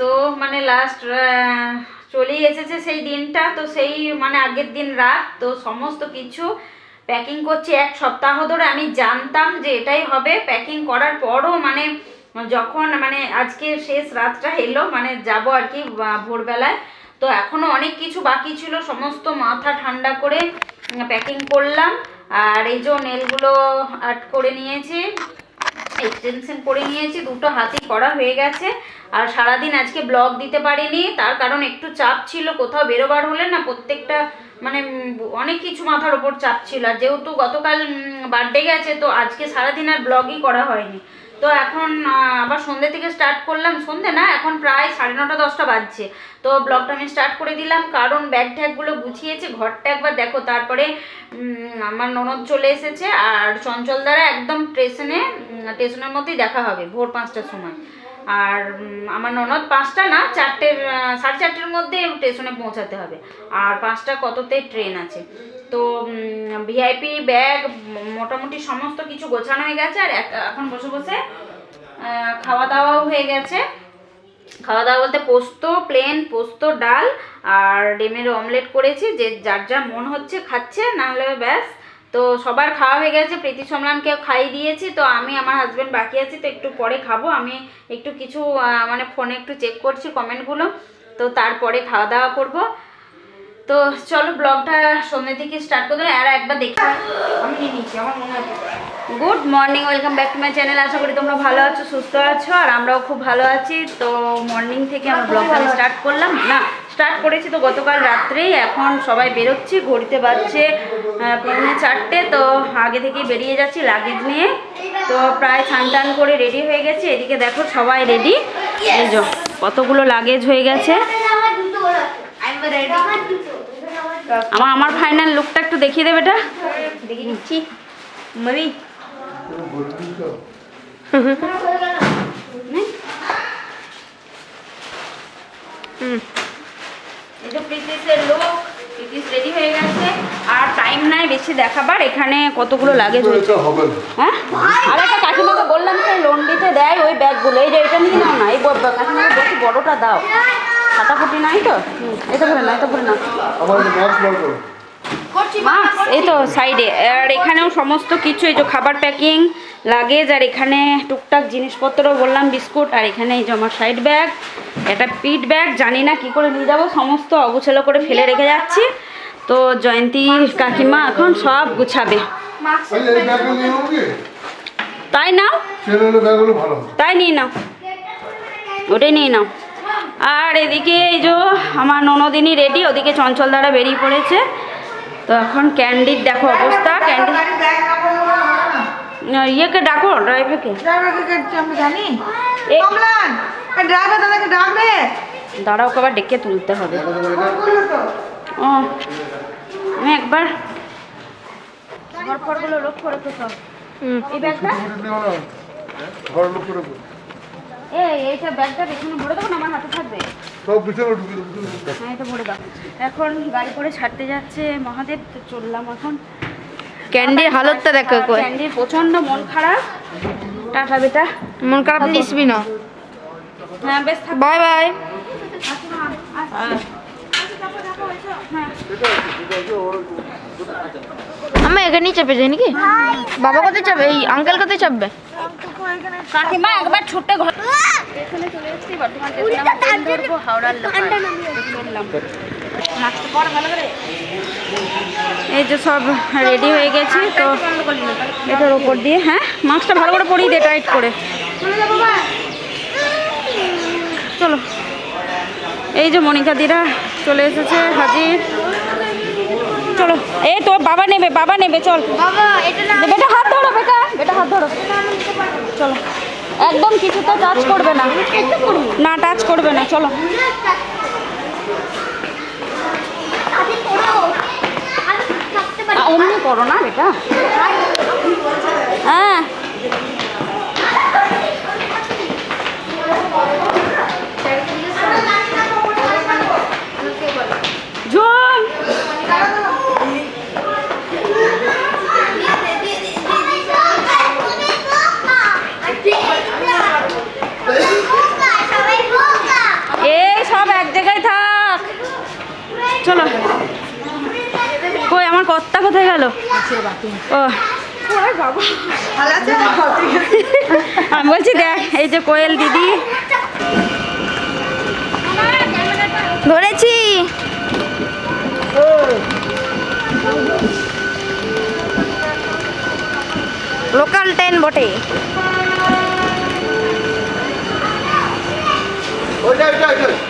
তো মানে লাস্ট চলেই এসেছে সেই দিনটা। তো সেই মানে আগের দিন রাত, তো সমস্ত কিছু প্যাকিং করছি। এক সপ্তাহ ধরে আমি জানতাম যে এটাই হবে। প্যাকিং করার পরও মানে যখন মানে আজকে শেষ রাতটা এলো মানে যাব আর কি ভোরবেলায়। তো এখনও অনেক কিছু বাকি ছিল। সমস্ত মাথা ঠান্ডা করে প্যাকিং করলাম। আর এই যে নেলগুলো আর্ট করে নিয়েছি। এক্সটেনশন করে নিয়েছি, দুটো হাতি করা হয়ে গেছে। আর সারাদিন আজকে ব্লগ দিতে পারিনি, তার কারণ একটু চাপ ছিল, কোথাও বেরোবার হলে না প্রত্যেকটা মানে অনেক কিছু মাথার ওপর চাপ ছিল। আর যেহেতু গতকাল বার্থডে গেছে, তো আজকে সারাদিন আর ব্লগই করা হয়নি। তো এখন আবার সন্ধ্যে থেকে স্টার্ট করলাম। সন্ধ্যে না, এখন প্রায় সাড়ে নটা, দশটা বাজছে। তো ব্লগটা আমি স্টার্ট করে দিলাম, কারণ ব্যাগ ঠ্যাগগুলো গুছিয়েছে, ঘরটা একবার দেখো। তারপরে আমার ননদ চলে এসেছে, আর চঞ্চল দ্বারা একদম স্টেশনে স্টেশনের মধ্যেই দেখা হবে, ভোর পাঁচটার সময়। আর আমার ননদ পাঁচটা না চারটের আহ, সাড়ে চারটের মধ্যে স্টেশনে পৌঁছাতে হবে। আর পাঁচটা কততে ট্রেন আছে। তো ভিআইপি ব্যাগ মোটামুটি সমস্ত কিছু গোছানো হয়ে গেছে। আর এখন বসে বসে খাওয়া দাওয়াও হয়ে গেছে। খাওয়া দাওয়া বলতে পোস্ত প্লেন পোস্ত ডাল আর ডিমের অমলেট করেছি। যে যার যা মন হচ্ছে খাচ্ছে না হলে ব্যাস। তো সবার খাওয়া হয়ে গেছে প্রীতি সম্রানকে খাইয়ে দিয়েছি তো আমি আমার হাজব্যান্ড বাকি আছি তো একটু পরে খাব। আমি একটু কিছু মানে ফোনে একটু চেক করছি কমেন্টগুলো তো তারপরে খাওয়া দাওয়া করব। তো চলো ব্লগটা সন্ধ্যে থেকে স্টার্ট করে দিলাম আর একবার দেখি। আমি নিচ্ছি আমার মনে আছে good morning welcome back to my channel আশা করি তোমরা ভালো আছো সুস্থ আছো আর আমরাও খুব ভালো আছি। তো মর্নিং থেকে আমরা ব্লগটা স্টার্ট করলাম না? স্টার্ট করেছি তো গতকাল রাত্রেই। এখন সবাই বেরোচ্ছি, ঘড়িতে বাজছে পৌনে চারটে, তো আগে থেকেই বেরিয়ে যাচ্ছি লাগেজ নিয়ে। তো প্রায় স্নান টান করে রেডি হয়ে গেছে। এদিকে দেখো সবাই রেডি কতগুলো লাগেজ হয়ে গেছে। আমার আমার ফাইনাল লুকটা একটু দেখিয়ে দেবে এটা? দেখিয়ে মামি। এই লোক রেডি হয়ে গেছে। আর টাইম নাই বেশি দেখাবার এখানে কতগুলো এটা হ্যাঁ? আর একটা কাকিমাকে বললাম সেই লন্ডিতে দেয় ওই ব্যাগগুলো। এই যে এটা নিয়ে নাও না এই কাকিমাকে বড়টা দাও। ফাটাফুটি নাই তো? এটা ভরে না এটা না এই তো সাইডে আর এখানেও সমস্ত কিছু এই যে খাবার প্যাকিং লাগেজ আর এখানে টুকটাক জিনিসপত্র বললাম, বিস্কুট আর এখানে এই আমার সাইড ব্যাগ একটা পিট ব্যাগ জানি না কি করে নিয়ে যাব, সমস্ত অগুছালো করে ফেলে রেখে যাচ্ছি। তো জয়ন্তী কাকিমা এখন সব গুছাবে। তাই নাও? তাই নিয়ে নাও। ওটাই নিয়ে নাও। আর এদিকে এই যে আমার ননদিনী রেডি ওদিকে চঞ্চল দ্বারা বেরিয়ে পড়েছে। তো এখন ক্যান্ডির দেখো অবস্থা ক্যান্ডি ইয়েকে ডাকো ড্রাইভারকে। ড্রাইভারকে আমি জানি। কমলান ড্রাইভার দাদাকে ডাকবে। দাঁড়াও আবার ডেকে তুলতে হবে। ও আমি একবার ঘর ফরগুলো লক্ষ্য রেখো সব এই ব্যাগটা? ঘর। এই এইটা ব্যাগটা ভরে দেবো না আমার হাতে থাকবে। সব পিছনে ঢুকিয়ে দেবো হ্যাঁ এটা ভরে দাও। এখন গাড়ি করে ছাড়তে যাচ্ছে মহাদেব তো চললাম এখন। ক্যান্ডির হালতটা দেখো কই ক্যান্ডির প্রচণ্ড মন খারাপ। টাটা বেটা। মন খারাপ নিসবি না। হ্যাঁ বেশ থাক। Bye bye. আমি এখানেই চেপে যাই নাকি? বাবা কোথায় চাপবে এই আঙ্কেল কোথায় চাপবে? কাকিমা একবার ছুটে ঘর চলে এসেছি বর্তমান হাওড়ার এই যে সব রেডি হয়ে গেছি তো এটার ওপর দিয়ে হ্যাঁ? মাস্কটা ভালো করে পরিয়ে দে টাইট করে। চলো। এই যে মনিকা দিরা চলে এসেছে হাজির। চলো। এই তো বাবা নেবে বাবা নেবে চল। বেটা হাত ধরো বেটা। বেটা হাত ধরো। চলো। একদম কিছুতে টাচ করবে না। না টাচ করবে না চলো। অমনি করো না বেটা হ্যাঁ। কর্তা ও। আমি বলছি দেখ, এই যে কোয়েল দিদি। ধরেছি। লোকাল ট্রেন বটে। ওইটা ওইটা ওইটা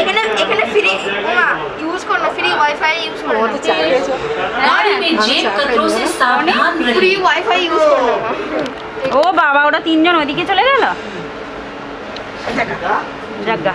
এখানে ফ্রি ফ্রি ওয়াইফাই ইউজ করো ওয়াইফাই ইউজ করো ও বাবা ওটা তিনজন ওইদিকে চলে গেল? জাগা।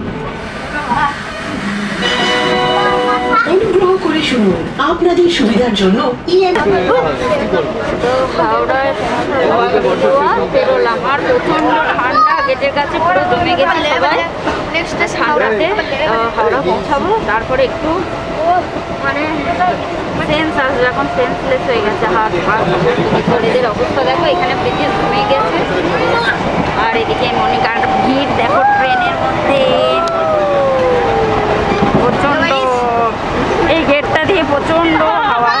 শুনুন, আপনাদের সুবিধার জন্য বেরোলাম আর প্রচণ্ড ঠান্ডা গেটের কাছে পুরো জমে গেছে সবাই ঠান্ডাতে হাওড়া পৌঁছাবো তারপরে একটু মানে সেন্স আসবে এখন সেন্সলেস হয়ে গেছে হাত কিছু অবস্থা দেখো এখানে ব্রিজে জমে গেছে আর এদিকে মনিকার ভিড় দেখো ট্রেনের মধ্যে প্রচণ্ড এই গেটটা দিয়ে প্রচণ্ড হাওয়া।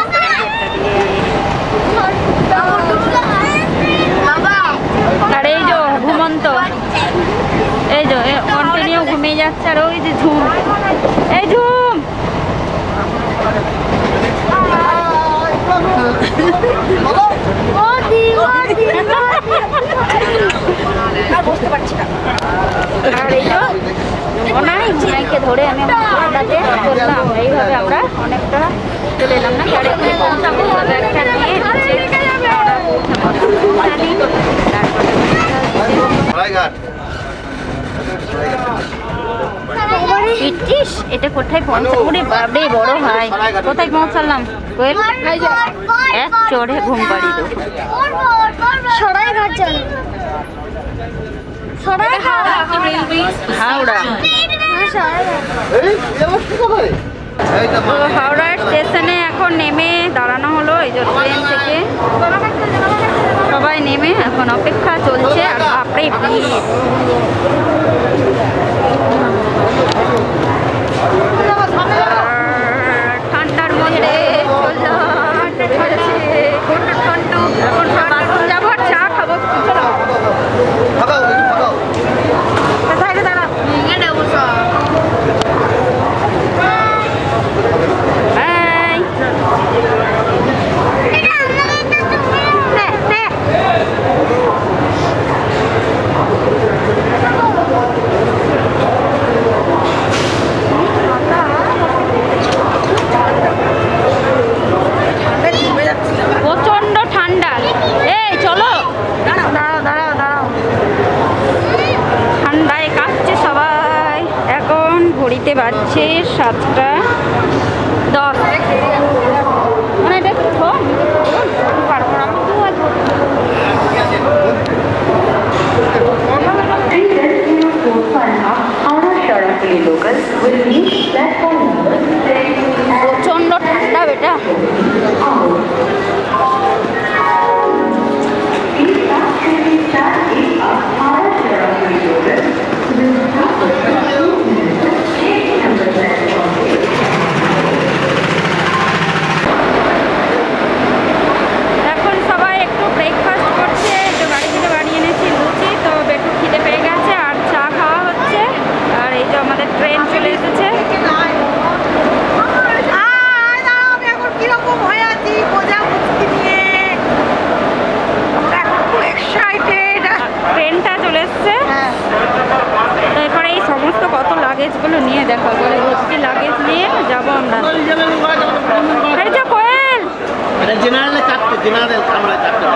আর এই যে ঘুমন্ত এই যে কন্টিনিউ ঘুমিয়ে যাচ্ছে আর ওই যে ঝুম। এই ঝুম! আর এই যে ওনাই ধরে আমি ওনাটাতে চললাম এইভাবে আমরা অনেকটা চলে এলাম না? গাড়ি করে পৌঁছাবো। একটা নিয়ে ইটিস এটা কোথায় পৌঁছাবো? রে বাবরে বড় ভাই। কোথায় পৌঁছালাম? এক চড়ে ঘুম পাড়ি দেবো সরাই ঘাট চলো হাওড়া। এই এবার কি করে এই তো তো হাওড়া স্টেশনে এখন নেমে দাঁড়ানো হলো, এই যে ট্রেন থেকে। সবাই নেমে এখন অপেক্ষা চলছে, আর ভিড় আর ঠান্ডার মধ্যে চললাম ঠন্ডু ঠন্ডু এখন বাথরুম যাব আর চা খাব চলো ফাঁকাও একটু ফাঁকাও সাইডে দাঁড়া এখানে বসো বাই প্রচণ্ড ঠান্ডা এই চলো দাঁড়াও দাঁড়াও দাঁড়াও দাঁড়াও ঠান্ডায় কাঁপছে সবাই এখন ঘড়িতে বাজছে সাতটা দশ মানে দেখো পারব না আমি দু হাত ধরবো। প্রচণ্ড ঠান্ডা দেখো বলে ভর্তি লাগেজ নিয়ে যাব আমরা। এই যে কোয়েল! এটা জেনারেলে চারটে জেনারেল আমরা চারটে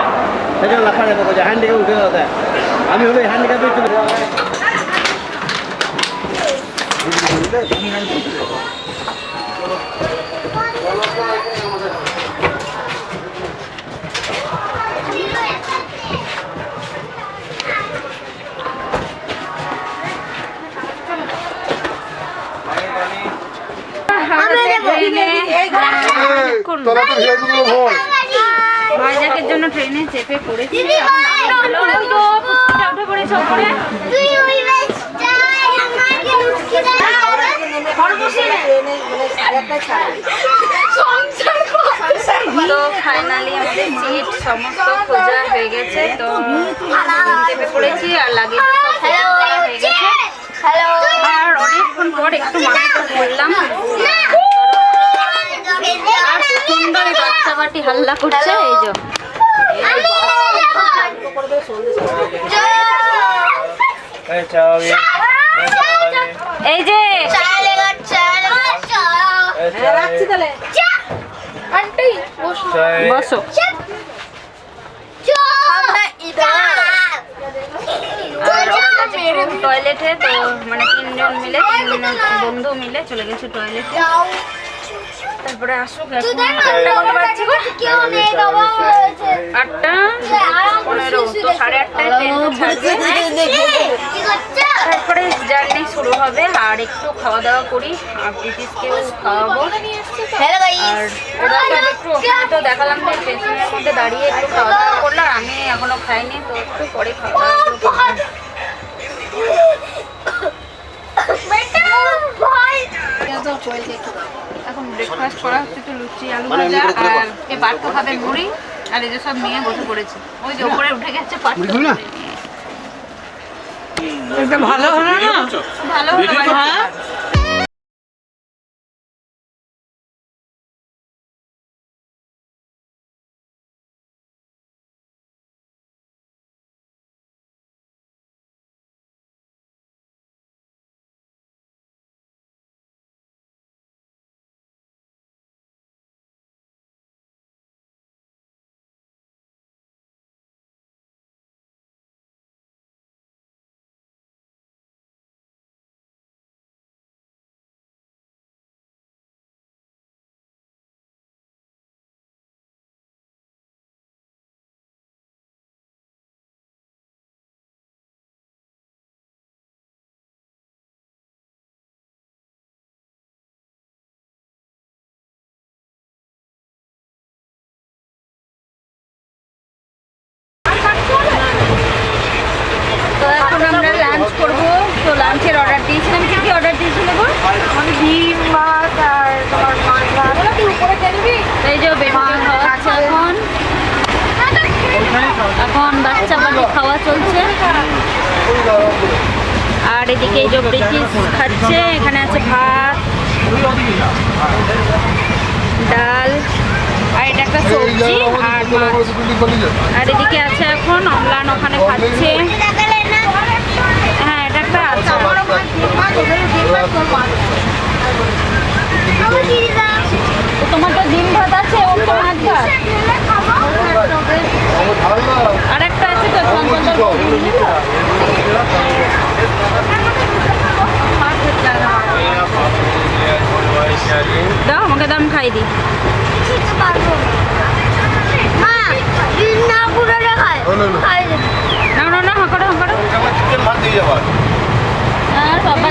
এই যে লাফা দেখো যে হ্যান্ড উঠে যাবে আমি হলো হ্যান্ড কাপে চলে Thank you. তোরা তো ভেবে দিল ভাইজাকের জন্য ট্রেনে চেপে পড়েছি। তো ফাইনালি আমাদের সিট সমস্ত খোঁজা হয়ে গেছে তো চেপে পড়েছি আর লাগে হয়ে গেছে। আর অনেকক্ষণ পর একটু মাথাটা করলাম আর এই বাচ্চা বাটি হাল্লা করছে, এই যে। এই যে। রাখছি তাহলে টয়লেটে তো মানে তিনজন মিলে, তিনজন বন্ধু মিলে চলে গেছে টয়লেটে তারপরে আসুক এখন আটটা কত বাজছে গো? আটটা? পনেরো তো সাড়ে আটটায় ট্রেন ছাড়বে। তারপরে জার্নি শুরু হবে আর একটু খাওয়া দাওয়া করি আর ব্রিটিশকেও খাওয়াবো। আর ওরা একটু তো দেখালাম যে স্টেশনের মধ্যে দাঁড়িয়ে একটু খাওয়া দাওয়া করলাম আমি এখনও খাইনি তো একটু পরে খাওয়া দাওয়া করব। এখন ব্রেকফাস্ট করা হচ্ছে তো লুচি আলু ভাজা আর এ পার্থ খাবে মুড়ি আর এই যে সব নিয়ে বসে পড়েছে। ওই যে উপরে উঠে গেছে এটা ভালো হলো না? ভালো হলো এই যে বেটুকে খাওয়াচ্ছে এখন এখন বাচ্চা বাড়ি খাওয়া চলছে আর এদিকে এই যে খাচ্ছে, এখানে আছে ভাত ডাল আর এটা একটা সবজি আর আর এদিকে আছে এখন অম্লান, ওখানে খাচ্ছে। হ্যাঁ এটা একটা আছে। তো তোমার তো ডিম ভাত আছে ওর তো মাছ ভাত। আর একটা আছে তো দাও আমাকে দাম খাই দিই। না না না হাঁকড়ো হাঁকড়ো আর বাবা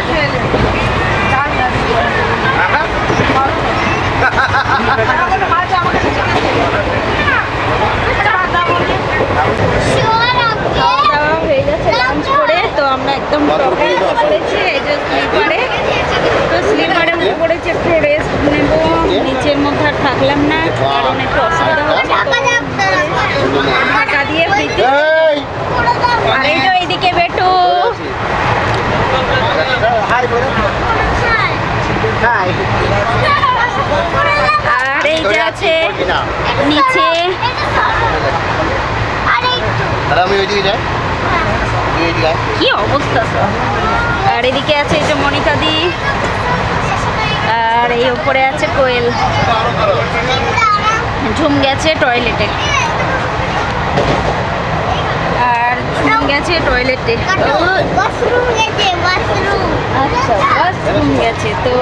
থাকলাম না কারণ একটু অসুবিধা হচ্ছে তো ঢাকা দিয়ে প্রীতি এই আর এই যে এইদিকে বেটু হাই বলে হাই আর এই যে আছে নিচে। কি অবস্থা? আর এদিকে আছে এই যে মনিকা দি আর এই উপরে আছে কোয়েল। ঝুম গেছে টয়লেটে। আর ঝুম গেছে টয়লেটে। আচ্ছা ওয়াশরুম গেছে। তো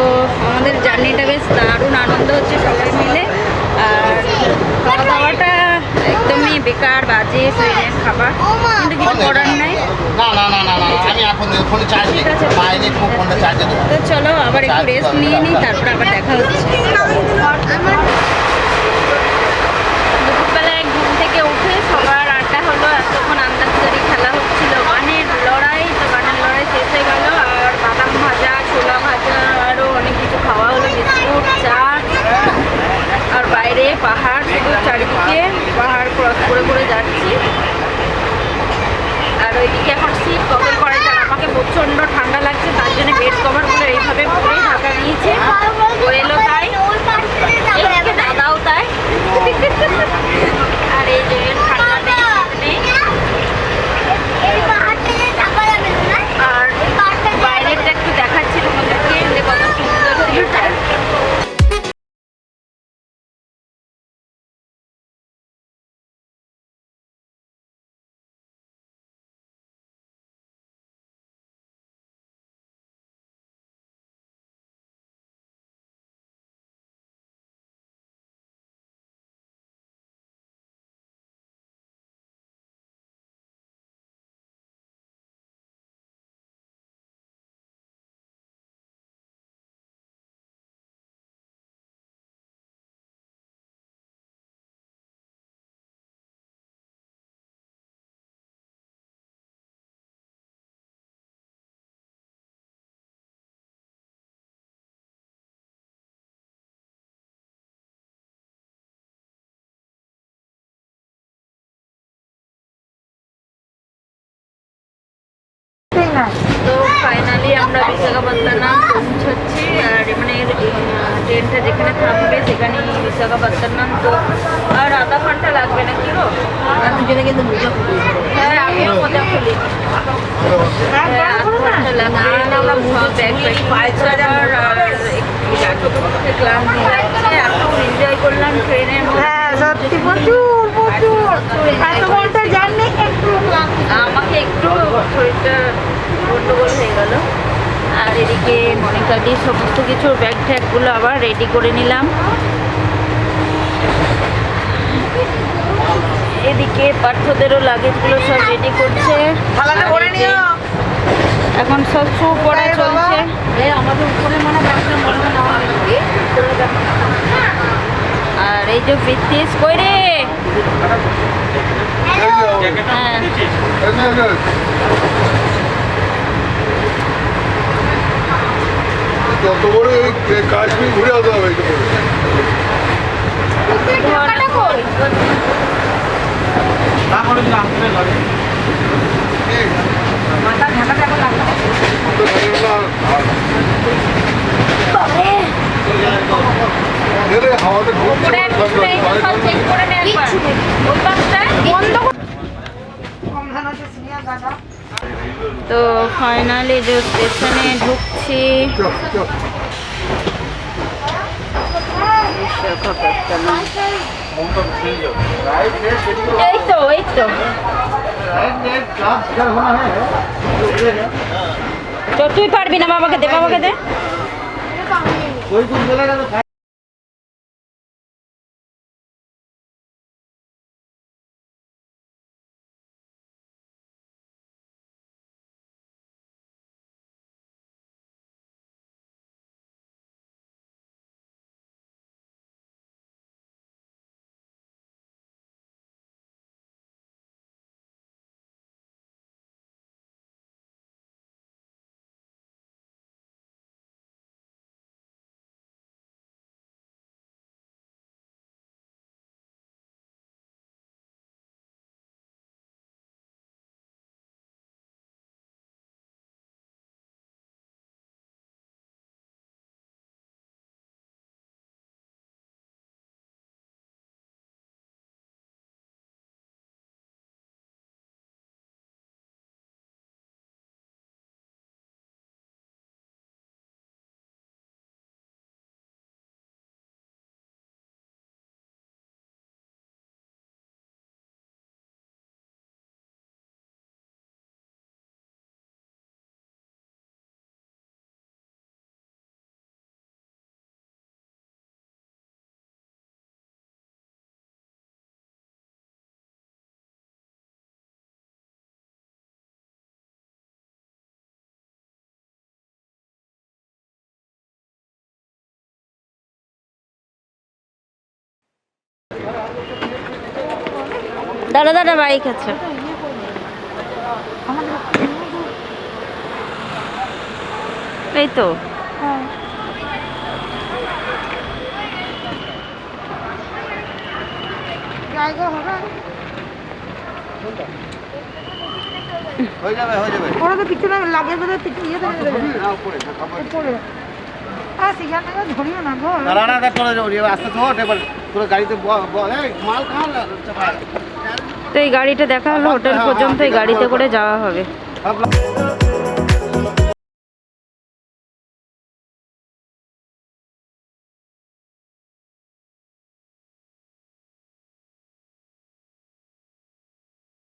আমাদের জার্নিটা বেশ দারুণ আনন্দ হচ্ছে সবাই মিলে আর খাওয়া দাওয়াটা একদমই বেকার বাজে খাবার। কিন্তু কিছু করার নাই। না না না না না আমি এখন ফোনে চার্জ নেই ঠিক আছে। বাইরে খুব ফোনটা চার্জে দেবো। তো চলো আবার একটু রেস্ট নিয়ে নিই তারপর আবার দেখা হচ্ছে দুপুরবেলায় ঘুম থেকে উঠে সবার আড্ডা হলো এতক্ষণ আন্দাজদারি খেলা হচ্ছিল গানের লড়াই তো গানের লড়াই শেষ হয়ে গেল আর বাদাম ভাজা ছোলা ভাজা আরও অনেক কিছু খাওয়া হলো বিস্কুট চা আর বাইরে পাহাড় শুধু চারিদিকে পাহাড় ক্রস করে করে যাচ্ছি। আর ওইদিকে এখন শীত কখন করে আমাকে প্রচণ্ড ঠান্ডা লাগছে যেখানে থামবে সেখানে বিশাখাপত্তনম তো। আর আধা ঘণ্টা লাগবে না কি গো দুজনে কিন্তু মোজা হ্যাঁ আমিও মোজা খুলি। হ্যাঁ হ্যাঁ আমাকে একটু শরীরটা গন্ডগোল হয়ে গেল। আর এদিকে মনিকা দিয়ে সমস্ত কিছু ব্যাগ ট্যাগগুলো আবার রেডি করে নিলাম। এদিকে পার্থদেরও লাগেজগুলো সব রেডি করছে। এখন সব শু পড়া চলছে। আমাদের উপরে মানে আর এই যে বৃত্তিস কই রে? হ্যাঁ। যত বড় এই কাশ্মীর ঘুরে আসতে হবে এটা হাওয়াতে তো ফাইনালি যে স্টেশনে ঢুকছি। এই তো এই তো। তুই পারবি না বাবাকে দে বাবাকে দে। দাদা দাদা বাইক আছে। এই তো। হয়ে যাবে হয়ে যাবে। ওরা তো পিছনে পিছনে ইয়ে দেবে। না উপরে সেখান থেকে ধরিও না গো। না না না চলে যাব আস্তে ধর এবার পুরো গাড়িতে মাল তো এই গাড়িটা দেখা হলো হোটেল পর্যন্ত এই গাড়িতে করে যাওয়া হবে।